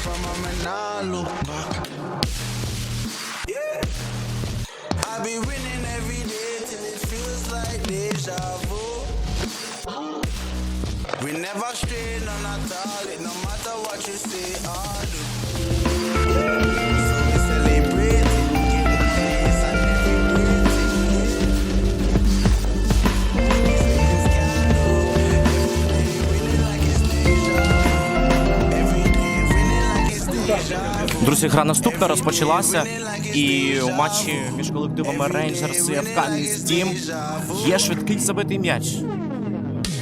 from and not look back. Yeah. I be winning every day till it feels like deja vu. We never stray none at all, it no matter what you say or do. So Друзі, гра наступна розпочалася. І у матчі між колективами Рейнджерс і ФК Містім є швидкий забитий м'яч.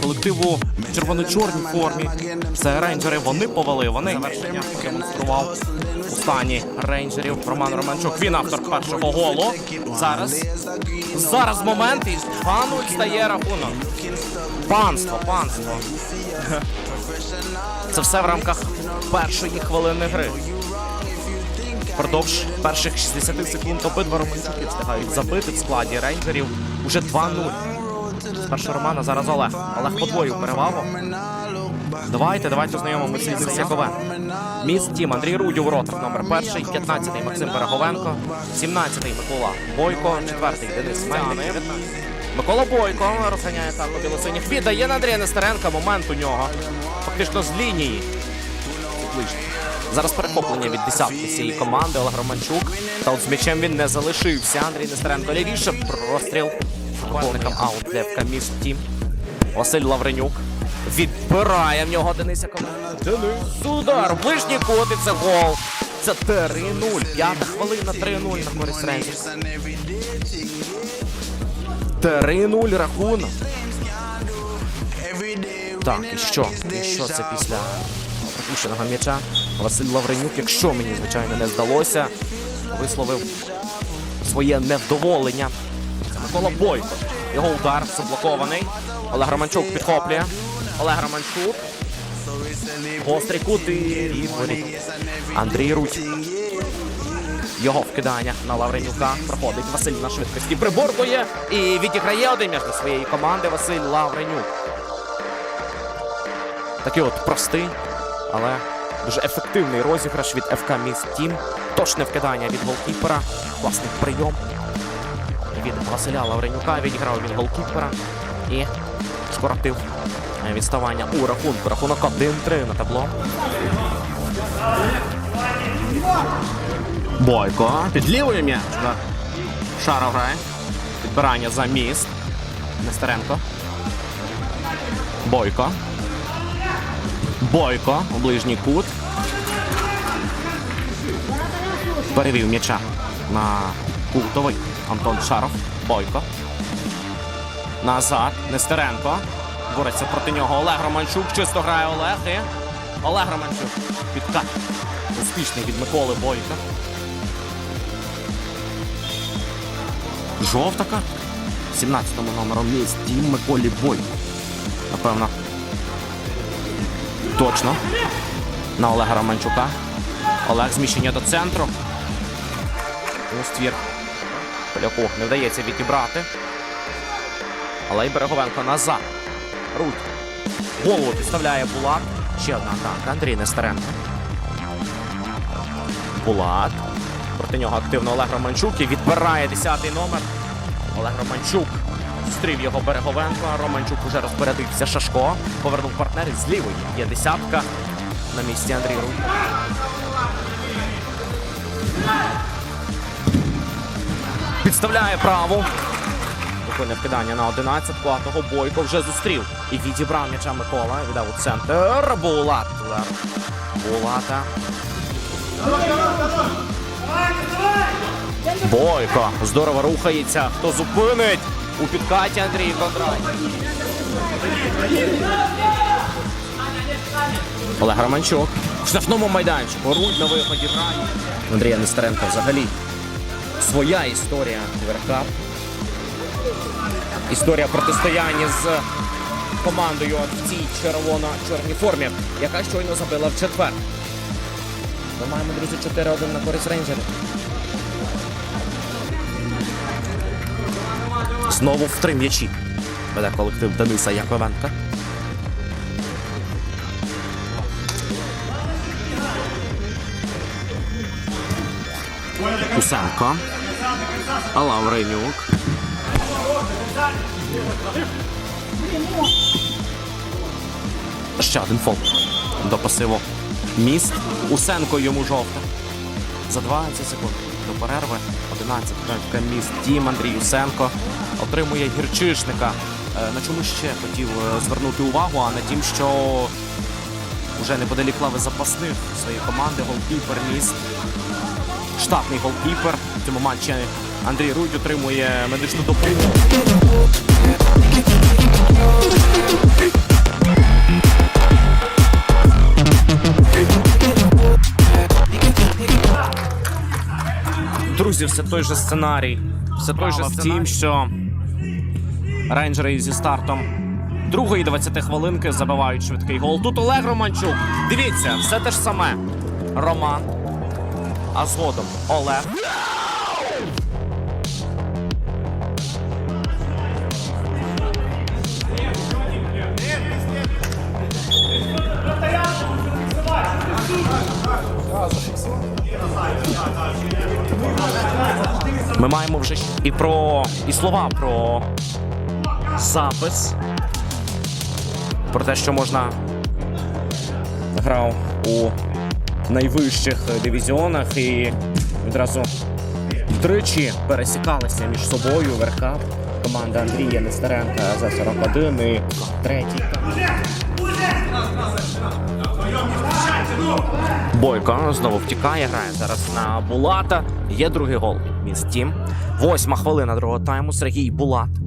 Колективу червоно-чорній формі. Це рейнджери. Вони повели. Вони завершення демонстрував у стані рейнджерів Роман Романчук. Він автор першого голу. Зараз зараз момент і 2-0 стає рахунок. Панство, панство. Це все в рамках першої хвилини гри. Впродовж перших 60 секунд обидва Романчуки встигають забити в складі рейнджерів уже 2-0. Спершу Романа, зараз Олег. Олег подвоїв перевагу. Давайте, давайте знайомимося із Яковен. Міст Тім, Андрій Рудь у воротах, номер перший, 15-й Максим Береговенко, 17-й Микола Бойко, 4-й Денис Мельник. Микола Бойко розганяє атаку білосиніх. Віддає на Андрія Нестеренка. Момент у нього. Фактично з лінії. Ближче. Зараз перехоплення від десятки цієї команди Олег Романчук. Та от з м'ячем він не залишився. Андрій Нестеренко лівіше. Простріл. Футбольникам аут ФК Міст Тім. Василь Лавренюк. Відбирає в нього Денис Яковенко. Денис. Удар. Ближній кут і це гол. Це 3-0. П'ята хвилина 3-0 на користь Рейнджерс. 3-0 рахунок. Так, і що? І що це після пропущеного м'яча? Василь Лавренюк, якщо мені, звичайно, не здалося, висловив своє невдоволення. Це Микола Бойко. Його удар заблокований. Олег Романчук підхоплює. Олег Романчук. Гострий кут і відворіт. Андрій Руть. Його вкидання на Лавренюка. Проходить Василь на швидкості. Приборкує і відіграє один до своєї команди Василь Лавренюк. Такий от простий, але дуже ефективний розіграш від ФК Міст Тім. Точне вкидання від голкіпера. Класний прийом. Від Василя Лавренюка відіграв від голкіпера і скоротив відставання у рахунку. Рахунок 1-3 на табло. Бойко під лівою м'яч. Шаров грає. Підбирання за міст. Нестеренко. Бойко. Бойко у ближній кут. Перевів м'яча на кутовий Антон Шаров. Бойко. Назад. Нестеренко. Бореться проти нього Олег Романчук. Чисто грає Олег. І Олег Романчук. Підкат. Успішний від Миколи Бойка. Жовта 17-му номером місць Тім Миколі Бойко. Напевно. Точно. На Олега Романчука. Олег зміщення до центру. У ствір. Поляку не вдається відібрати. Але й Береговенко назад. Руть. Голову підставляє Булат. Ще одна атака. Андрій Нестеренко. Булат. Проти нього активно Олег Романчук і відбирає 10-й номер. Олег Романчук. Зустрів його Береговенко. Романчук уже розпорядився Шашко. Повернув партнер з лівої. Є десятка на місці Андрій Рудь. Підставляє праву. Виконує вкидання на 11-ку, а того Бойко вже зустрів. І відібрав м'яча Микола. Віддав у центр. Булат. Булата. Бойко. Здорово рухається. Хто зупинить? У підкаті Андрій Кондрат. Олег Романчук. В штрафному майданчику. Рудь на виході грає. Андрія Нестеренка взагалі. Своя історія верха. Історія протистояння з командою в цій червоно-чорній формі, яка щойно забила в четвер. Ми маємо, друзі, 4-1 на користь рейнджерів. Знову в три м'ячі. Веде колектив Дениса Яковенка. Кусенко. Лавренюк. Ще один фол. До пасиву. Міст. Усенко йому жовта. За 20 секунд до перерви. 11 міст. Тім Андрій Усенко отримує гірчишника. Е, На чому ще хотів е, звернути увагу, а на тім, що вже неподалік лави запасних своєї команди голкіпер міст. Штатний голкіпер. В цьому матчі Андрій Рудь отримує медичну допомогу. Друзі, все той же сценарій. Все той же втім, що рейнджери зі стартом другої 20 хвилинки забивають швидкий гол. Тут Олег Романчук. Дивіться, все те ж саме. Роман. А згодом Олег. Ми маємо вже і про і слова про запис. Про те, що можна грав у найвищих дивізіонах і відразу тричі пересікалися між собою верха. Команда Андрія Нестеренка за 41 і третій. Бойко знову втікає, грає зараз на Булата. Є другий гол. Містім. Восьма хвилина другого тайму. Сергій Булат.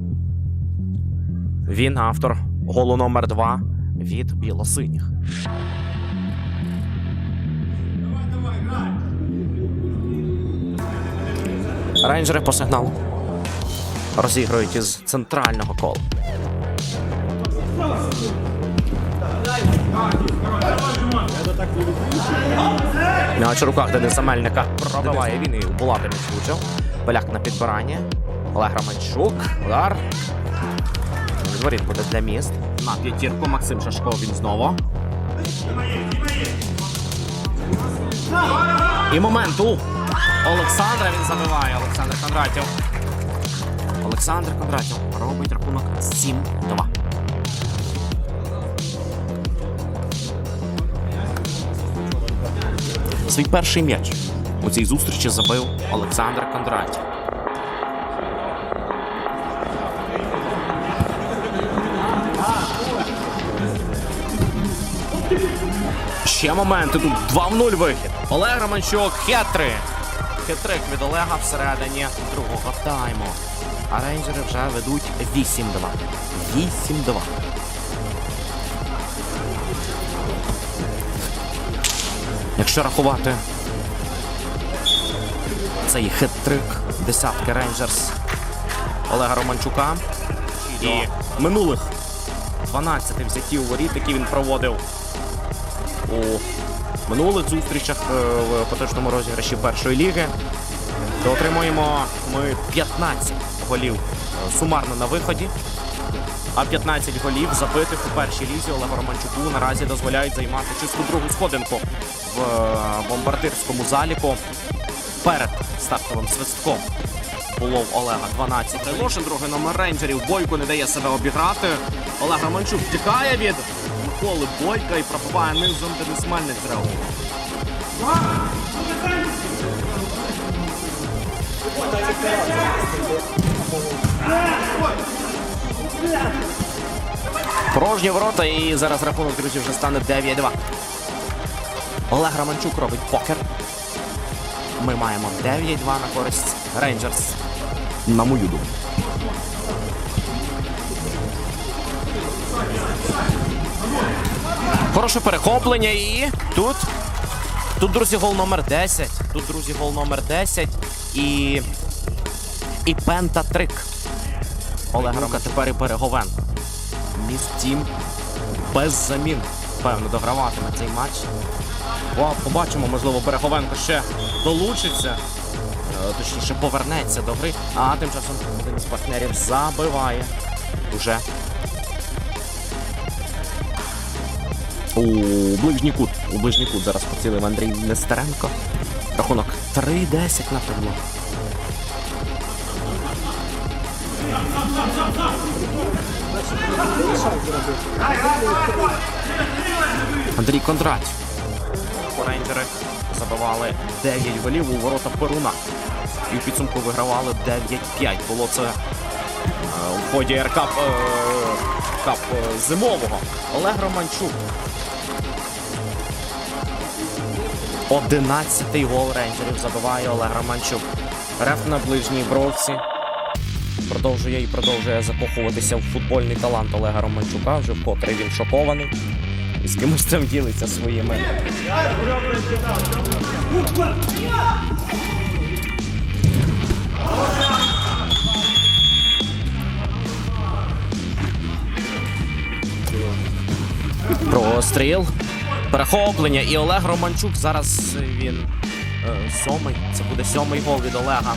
Він автор голу номер 2 від білосиніх. Рейнджери по сигналу. Розігрують із центрального кола. М'яч у руках Дениса Мельника пробиває він і Булати не влучив. Поляк на підбиранні. Олег Романчук. Удар. Дворіт буде для міст. На п'ятірку Максим Шашко він знову. І момент у Олександра він забиває. Олександр Кондратів. Олександр Кондратів робить рахунок 7-2. Свій перший м'яч у цій зустрічі забив Олександр Кондратів. Ще моменти тут 2 в 0 вихід. Олег Романчук, хетри. Хитрик від Олега всередині другого тайму. А рейнджери вже ведуть 8-2. 8-2. Якщо рахувати цей хитрик десятки рейнджерс Олега Романчука і минулих 12 взяттів воріт, які він проводив у минулих зустрічах е, в поточному розіграші першої ліги, то отримуємо ми 15 голів е, сумарно на виході. А 15 голів забитих у першій лізі Олегу Романчуку наразі дозволяють займати чисту другу сходинку в е, бомбардирському заліку перед стартовим свистком. Було в Олега 12 Лошин, другий номер рейнджерів. Бойко не дає себе обіграти. Олег Романчук втікає від Миколи Бойка і пробиває низом Денис Мельник. Порожні ворота і зараз рахунок, друзі, вже стане 9-2. Олег Романчук робить покер. Ми маємо 9-2 на користь Рейнджерс. На мою думку. Хороше перехоплення і тут. Тут, друзі, гол номер 10. Тут, друзі, гол номер 10. І. І пентатрик. Олег Рука тепер і Переговенко. Міст без замін. Певно, дограватиме цей матч. О, побачимо, можливо, Береговенко ще долучиться. точніше повернеться до гри. А тим часом один з партнерів забиває. Уже. У ближній. У ближній зараз поцілив Андрій Нестеренко. Рахунок 3-10 на табло. Андрій Кондратів. Рейнджери забивали 9 голів у ворота Перуна. І в підсумку вигравали 9-5. Було це е, у ході РК е, е, зимового. Олег Романчук. 11-й гол рейнджерів забиває Олег Романчук. Реф на ближній бровці. Продовжує і продовжує закохуватися в футбольний талант Олега Романчука. Вже вкотре він шокований. І з кимось там ділиться своїми. Простріл. Перехоплення. І Олег Романчук. Зараз він е, сьомий. Це буде сьомий гол від Олега.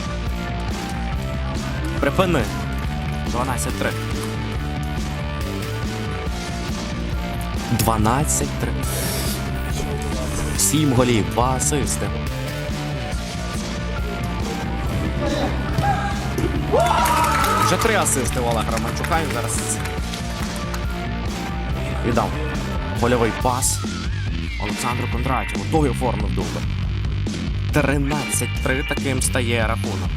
Припини. 12-3. 12-3. Сім голів, два асисти. Вже три асисти у Олега Романчука. Він зараз віддав гольовий пас Олександру Кондратіву. Той оформив дубль. 13-3 таким стає рахунок.